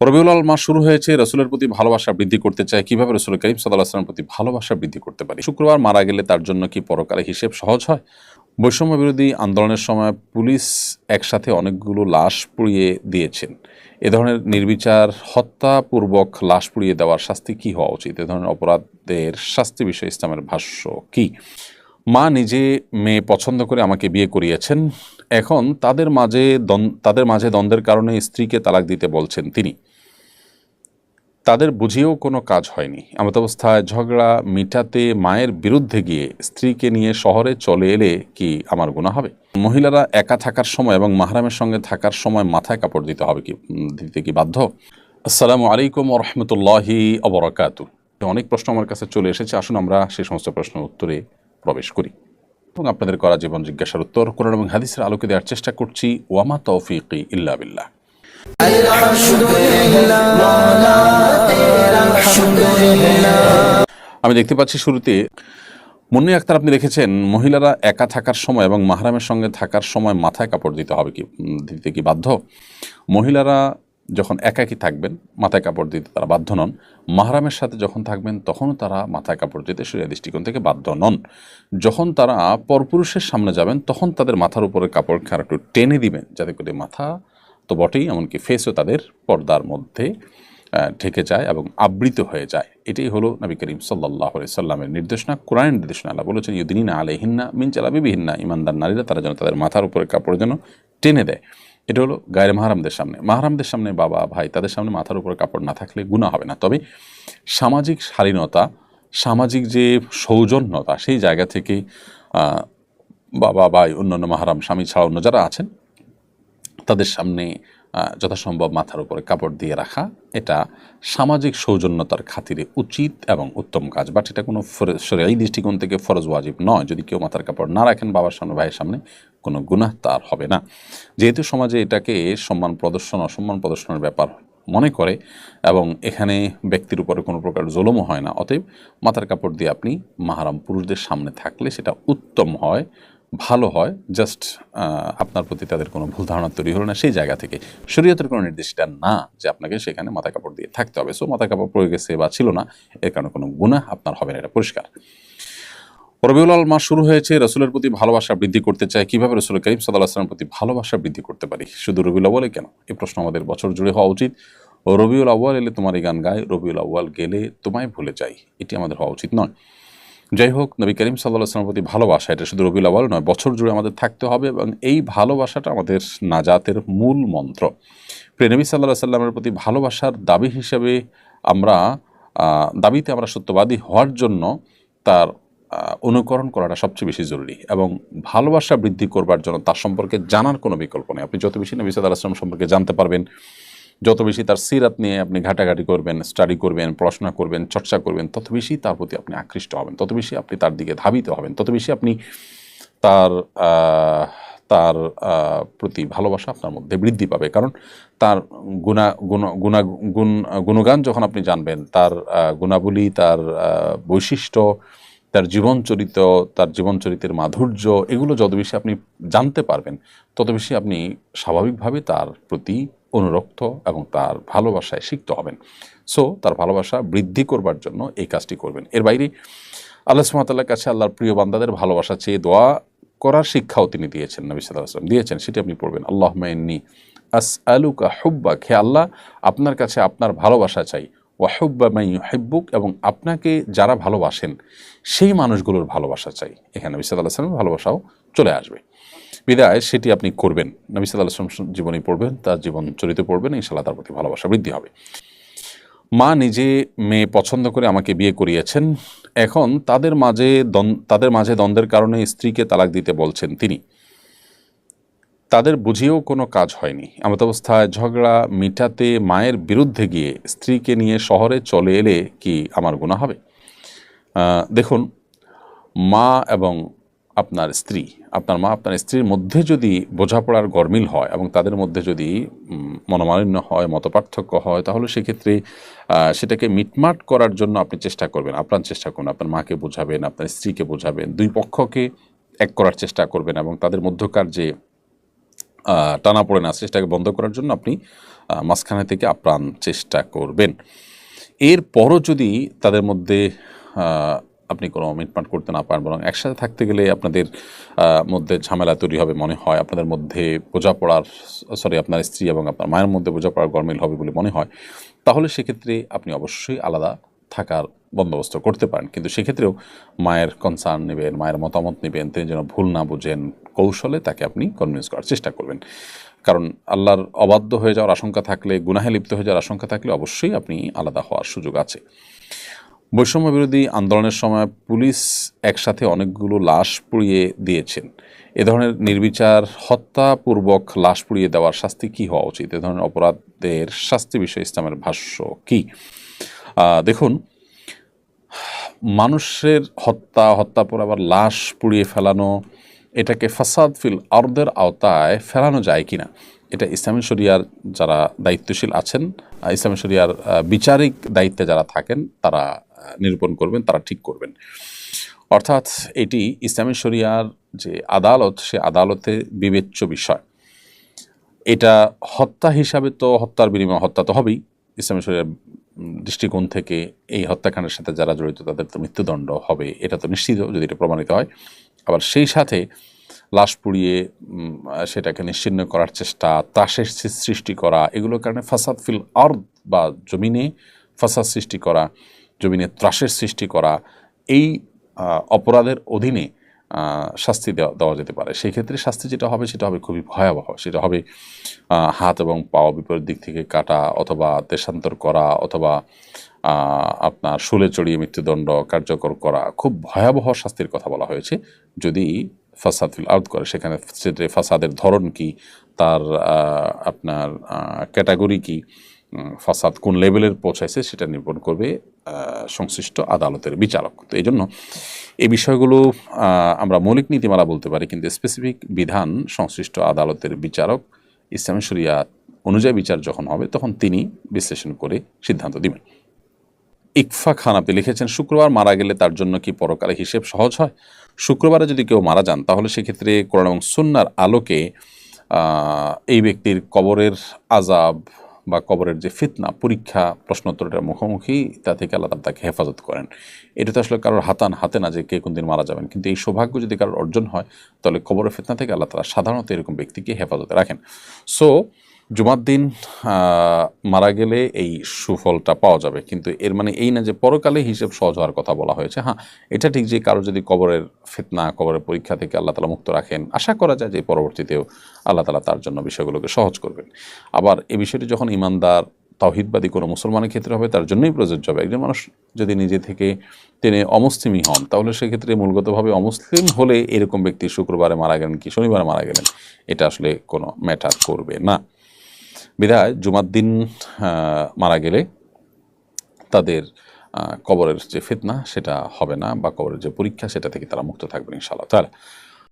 রবিউল আল মাস শুরু হয়েছে, রসুলের প্রতি ভালোবাসা বৃদ্ধি করতে চায়। কীভাবে রসুল করিম সাল্লাহ প্রতি ভালোবাসা বৃদ্ধি করতে পারি? শুক্রবার মারা গেলে তার জন্য কি পরকালে হিসেব সহজ হয়? বৈষম্য বিরোধী আন্দোলনের সময় পুলিশ একসাথে অনেকগুলো লাশ পুড়িয়ে দিয়েছেন। এ ধরনের নির্বিচার, হত্যাপূর্বক লাশ পুড়িয়ে দেওয়ার শাস্তি কি হওয়া উচিত? এ ধরনের অপরাধের শাস্তি বিষয়ে ইসলামের ভাষ্য কি? মা নিজে মেয়ে পছন্দ করে আমাকে বিয়ে করিয়েছেন। এখন তাদের মাঝে তাদের মাঝে দ্বন্দ্বের কারণে স্ত্রীকে তালাক দিতে বলছেন তিনি। তাদের বুঝিয়েও কোনো কাজ হয়নি। অবস্থায় ঝগড়া মিটাতে মায়ের বিরুদ্ধে গিয়ে স্ত্রীকে নিয়ে শহরে চলে এলে কি আমার গুণা হবে? মহিলারা একা থাকার সময় এবং মাহরামের সঙ্গে থাকার সময় মাথায় কাপড় দিতে হবে কি, দিতে কি বাধ্য? আসসালামু আলাইকুম রহমতুল্লাহি অবরাকাতু অনেক প্রশ্ন আমার কাছে চলে এসেছে। আসুন আমরা সেই সমস্ত প্রশ্নের উত্তরে প্রবেশ করি। এবং আপনাদের করা জীবন জিজ্ঞাসার উত্তর, কোরআন এবং হাদিসের আলোকে দেওয়ার চেষ্টা করছি, ওয়ামা তৌফিকি ইল্লা বিল্লাহ। আমি দেখতে পাচ্ছি শুরুতে, মুন্নি আক্তার আপনি দেখেছেন, মহিলারা একা থাকার সময় এবং মাহরামের সঙ্গে থাকার সময় মাথায় কাপড় দিতে হবে কি, দিতে কি বাধ্য? মহিলারা যখন একাকী থাকবেন, মাথায় কাপড় দিতে তারা বাধ্য নন। মাহরামের সাথে যখন থাকবেন, তখনও তারা মাথায় কাপড় দিতে শরীর দৃষ্টিকোণ থেকে বাধ্য নন। যখন তারা পরপুরুষের সামনে যাবেন, তখন তাদের মাথার উপরে কাপড় খার একটু টেনে দিবেন, যাতে করে মাথা তো বটেই, এমনকি ফেসও তাদের পর্দার মধ্যে ঢেকে যায় এবং আবৃত হয়ে যায়। এটাই হলো নবী করিম সাল্লাহ সাল্লামের নির্দেশনা। কোরআন নির্দেশনা আল্লাহ বলেছেন ইউদিনা আলহিন্না মিন চালাবি বিহিন্না ইমানদার নারীরা তারা যেন তাদের মাথার উপরে কাপড় যেন টেনে দেয়। এটা হলো গায়ের মাহারামদের সামনে। মাহারামদের সামনে বাবা, ভাই, তাদের সামনে মাথার উপরে কাপড় না থাকলে গুণা হবে না। তবে সামাজিক শালীনতা, সামাজিক যে সৌজন্যতা, সেই জায়গা থেকে বাবা, ভাই, অন্যান্য মাহারাম, স্বামী ছাড়া অন্য যারা আছেন, তাদের সামনে যথাসম্ভব মাথার উপরে কাপড় দিয়ে রাখা। এটা সামাজিক সৌজন্যতার খাতিরে উচিত এবং উত্তম কাজ। বাট এটা কোনো এই দৃষ্টিকোণ থেকে ফরজ ওয়াজিব নয়। যদি কেউ মাথার কাপড় না রাখেন বাবার সামনে, ভাইয়ের সামনে, কোনো গুনাহ তার হবে না। যেহেতু সমাজে এটাকে সম্মান প্রদর্শন, অসম্মান প্রদর্শনের ব্যাপার মনে করে এবং এখানে ব্যক্তির উপরে কোনো প্রকার জলমও হয় না, অতএব মাথার কাপড় দিয়ে আপনি মাহারাম পুরুষদের সামনে থাকলে সেটা উত্তম হয়। ভালো হয় জাস্ট আপনার প্রতি তাদের কোনো ভুল ধারণা তৈরি হলো না, সেই জায়গা থেকে শরীয়তের কোনো নির্দেশটা না যে আপনাকে সেখানে মাথা কাপড় দিয়ে থাকতে হবে। সো মাথা কাপড় পরে গেছে বা ছিল না, এর কারণে কোনো গুণা আপনার হবে না, এটা পরিষ্কার। রবিউল আল মাস শুরু হয়েছে, রসুলের প্রতি ভালোবাসা বৃদ্ধি করতে চায় কীভাবে? রসুল করিম সাল্লাহ আসলামের প্রতি ভালোবাসা বৃদ্ধি করতে পারি? শুধু রবিউল আউ্বালে কেন? এই প্রশ্ন আমাদের বছর জুড়ে হওয়া উচিত। রবিউল আউ্বাল এলে তোমার এই গান গায়, রবিউল আউ্বাল গেলে তোমায় ভুলে যাই, এটি আমাদের হওয়া উচিত নয়। যাই হোক, নবী করিম সাল্লাহ আসলামের প্রতি ভালোবাসা, এটা শুধু রবিউল আউ্বাল নয়, বছর জুড়ে আমাদের থাকতে হবে এবং এই ভালোবাসাটা আমাদের নাজাতের মূল মন্ত্র। প্রিয় নবী সাল্লাহ সাল্লামের প্রতি ভালোবাসার দাবি হিসেবে আমরা দাবিতে আমরা সত্যবাদী হওয়ার জন্য তার অনুকরণ করাটা সবচেয়ে বেশি জরুরি এবং ভালোবাসা বৃদ্ধি করবার জন্য তার সম্পর্কে জানার কোনো বিকল্প নেই। আপনি যত বেশি নবী সাল্লাহ আসলাম সম্পর্কে জানতে পারবেন যত বেশি তার সিরাত নিয়ে আপনি ঘাটাঘাটি করবেন স্টাডি করবেন, পড়াশোনা করবেন, চর্চা করবেন, তত বেশি তার প্রতি আপনি আকৃষ্ট হবেন। তত বেশি আপনি তার দিকে ধাবিত হবেন। তত বেশি আপনি তার তার প্রতি ভালোবাসা আপনার মধ্যে বৃদ্ধি পাবে। কারণ তার গুণা, গুণ গুণা, গুণ, গুণগান যখন আপনি জানবেন, তার গুণাবলী, তার বৈশিষ্ট্য, তার জীবন চরিত্র, তার জীবন চরিত্রের মাধুর্য, এগুলো যত বেশি আপনি জানতে পারবেন, তত বেশি আপনি স্বাভাবিকভাবে তার প্রতি অনুরক্ত এবং তার ভালোবাসায় সিক্ত হবেন। সো তার ভালোবাসা বৃদ্ধি করবার জন্য এই কাজটি করবেন। এর বাইরে, আল্লাহ সুমাতাল্লাহর কাছে আল্লাহর প্রিয় বান্দাদের ভালোবাসা চেয়ে দোয়া করার শিক্ষাও তিনি দিয়েছেন, নবী সাল্লাহ আসলাম দিয়েছেন, সেটি আপনি পড়বেন। আল্লাহ মাইন্নি আস আলুকা হুব্বা খে আল্লাহ, আপনার কাছে আপনার ভালোবাসা চাই। ওয়াহুব্বা মাই হেব্বুক এবং আপনাকে যারা ভালোবাসেন, সেই মানুষগুলোর ভালোবাসা চাই। এখানে নবী সাল্লাহ আসলামের ভালোবাসাও চলে আসবে। বিদায়, সেটি আপনি করবেন। নবী সাল্লাহ আসলাম জীবনী পড়বেন, তার জীবন চরিত্র পড়বেন ইনশাল্লাহ তার প্রতি ভালোবাসা বৃদ্ধি হবে। মা নিজে মেয়ে পছন্দ করে আমাকে বিয়ে করিয়েছেন। এখন তাদের মাঝে তাদের মাঝে দ্বন্দ্বের কারণে স্ত্রীকে তালাক দিতে বলছেন তিনি। তাদের বুঝিয়েও কোনো কাজ হয়নি। এমত অবস্থায় ঝগড়া মিটাতে মায়ের বিরুদ্ধে গিয়ে স্ত্রীকে নিয়ে শহরে চলে এলে কি আমার গুণা হবে? দেখুন, মা এবং আপনার স্ত্রী, আপনার মা, আপনার স্ত্রীর মধ্যে যদি বোঝাপড়ার গরমিল হয় এবং তাদের মধ্যে যদি মনোমালিন্য হয়, মতপার্থক্য হয়, তাহলে সেক্ষেত্রে সেটাকে মিটমাট করার জন্য আপনি চেষ্টা করবেন আপনার চেষ্টা করুন। আপনার মাকে বোঝাবেন, আপনার স্ত্রীকে বোঝাবেন, দুই পক্ষকে এক করার চেষ্টা করবেন এবং তাদের মধ্যকার যে টানা পড়ে না সেটাকে বন্ধ করার জন্য আপনি মাঝখানে থেকে আপ্রাণ চেষ্টা করবেন। এরপরও যদি তাদের মধ্যে আপনি কোনো মিটমাট করতে না পারেন, বরং একসাথে থাকতে গেলে আপনাদের মধ্যে ঝামেলা তৈরি হবে মনে হয়। আপনাদের মধ্যে বোঝাপড়ার সরি, আপনার স্ত্রী এবং আপনার মায়ের মধ্যে বোঝাপড়ার গরমিল হবে বলে মনে হয়। তাহলে সেক্ষেত্রে আপনি অবশ্যই আলাদা থাকার বন্দোবস্ত করতে পারেন। কিন্তু সেক্ষেত্রেও মায়ের কনসার্ন নেবেন, মায়ের মতামত নেবেন, তিনি যেন ভুল না বুঝেন কৌশলে তাকে আপনি কনভিন্স করার চেষ্টা করবেন। কারণ আল্লাহর অবাধ্য হয়ে যাওয়ার আশঙ্কা থাকলে, গুনাহে লিপ্ত হয়ে যাওয়ার আশঙ্কা থাকলে অবশ্যই আপনি আলাদা হওয়ার সুযোগ আছে। বৈষম্য বিরোধী আন্দোলনের সময় পুলিশ একসাথে অনেকগুলো লাশ পুড়িয়ে দিয়েছেন। এ ধরনের নির্বিচার, হত্যাপূর্বক লাশ পুড়িয়ে দেওয়ার শাস্তি কী হওয়া উচিত? এ ধরনের অপরাধের শাস্তি বিষয়ে ইসলামের ভাষ্য কী? দেখুন, মানুষের হত্যা হত্যা পর আবার লাশ পুড়িয়ে ফেলানো, এটাকে ফাসাদ ফিল আর্দের আওতায় ফেলানো যায় কিনা? এটা ইসলামী শরিয়ার যারা দায়িত্বশীল আছেন ইসলামী শরিয়ার বিচারিক দায়িত্বে যারা থাকেন, তারা নিরূপণ করবেন, তারা ঠিক করবেন। অর্থাৎ এটি ইসলামী শরিয়ার যে আদালত, সে আদালতে বিবেচ্য বিষয়। এটা হত্যা হিসাবে তো হত্যার বিনিময়ে হত্যা তো হবেই। ইসলামী শরিয়ার দৃষ্টিকোণ থেকে এই হত্যাকাণ্ডের সাথে যারা জড়িত, তাদের তো মৃত্যুদণ্ড হবে, এটা তো নিশ্চিত যদি এটা প্রমাণিত হয়। আবার সেই সাথে লাশ পুড়িয়ে সেটাকে নিশ্চিন্ন করার চেষ্টা, ত্রাসের সৃ- সৃষ্টি করা, এগুলোর কারণে ফাসাদ ফিল আর্দ বা জমিনে ফাসাদ সৃষ্টি করা জমিনে ত্রাসের সৃষ্টি করা এই অপরাধের অধীনে শাস্তি দেওয়া দেওয়া যেতে পারে। সেই ক্ষেত্রে শাস্তি যেটা হবে সেটা হবে খুবই ভয়াবহ। সেটা হবে হাত এবং পাও বিপরীত দিক থেকে কাটা অথবা দেশান্তর করা অথবা আপনার শুলে চড়িয়ে মৃত্যুদণ্ড কার্যকর করা। খুব ভয়াবহ শাস্তির কথা বলা হয়েছে। যদি ফাসাদ ফিল আউট করে, সেখানে ফাসাদের ধরন কি? তার আপনার ক্যাটাগরি কি? ফাসাদ কোন লেভেলের পৌঁছাইছে সেটা নির্ভর করবে সংশ্লিষ্ট আদালতের বিচারক। তো এই জন্য এই বিষয়গুলো আমরা মৌলিক নীতিমালা বলতে পারি, কিন্তু স্পেসিফিক বিধান সংশ্লিষ্ট আদালতের বিচারক ইসলামী শরিয়া অনুযায়ী বিচার যখন হবে, তখন তিনি বিশ্লেষণ করে সিদ্ধান্ত দিবেন। ইকফা খান আপনি লিখেছেন, শুক্রবার মারা গেলে তার জন্য কি পরকালে হিসেব সহজ হয়? শুক্রবারে যদি কেউ মারা যান, তাহলে সেক্ষেত্রে কোরআন এবং সুন্নার আলোকে এই ব্যক্তির কবরের আজাব বা কবরের যে ফিতনা, পরীক্ষা প্রশ্নোত্তরটার মুখোমুখি, তা থেকে আল্লাহ তাকে হেফাজত করেন। এটা তো আসলে কারোর হাতান হাতে না যে কে কোন দিন মারা যাবেন। কিন্তু এই সৌভাগ্য যদি কারোর অর্জন হয়, তাহলে কবরের ফিতনা থেকে আল্লাহ তালা সাধারণত এরকম ব্যক্তিকে হেফাজতে রাখেন। সো জুমার দিন মারা গেলে এই সুফলটা পাওয়া যাবে। কিন্তু এর মানে এই না যে পরকালে হিসেব সহজ হওয়ার কথা বলা হয়েছে। হ্যাঁ এটা ঠিক যে কারও যদি কবরের ফিতনা, কবরের পরীক্ষা থেকে আল্লাহ তালা মুক্ত রাখেন, আশা করা যায় যে পরবর্তীতেও আল্লাহ তালা তার জন্য বিষয়গুলোকে সহজ করবেন। আবার এই বিষয়টি যখন ইমানদার তাওহিদবাদী কোনো মুসলমানের ক্ষেত্রে হবে, তার জন্যই প্রযোজ্য হবে। একজন মানুষ যদি নিজে থেকে তিনি অমুসলিমই হন, তাহলে সেক্ষেত্রে মূলগতভাবে অমুসলিম হলে এরকম ব্যক্তি শুক্রবারে মারা গেলেন কি শনিবারে মারা গেলেন, এটা আসলে কোনো ম্যাটার করবে না। বিধায় জুমার দিন মারা গেলে তাদের কবরের যে ফিতনা, সেটা হবে না বা কবরের যে পরীক্ষা, সেটা থেকে তারা মুক্ত থাকবেন ইনশাআল্লাহ। তাহলে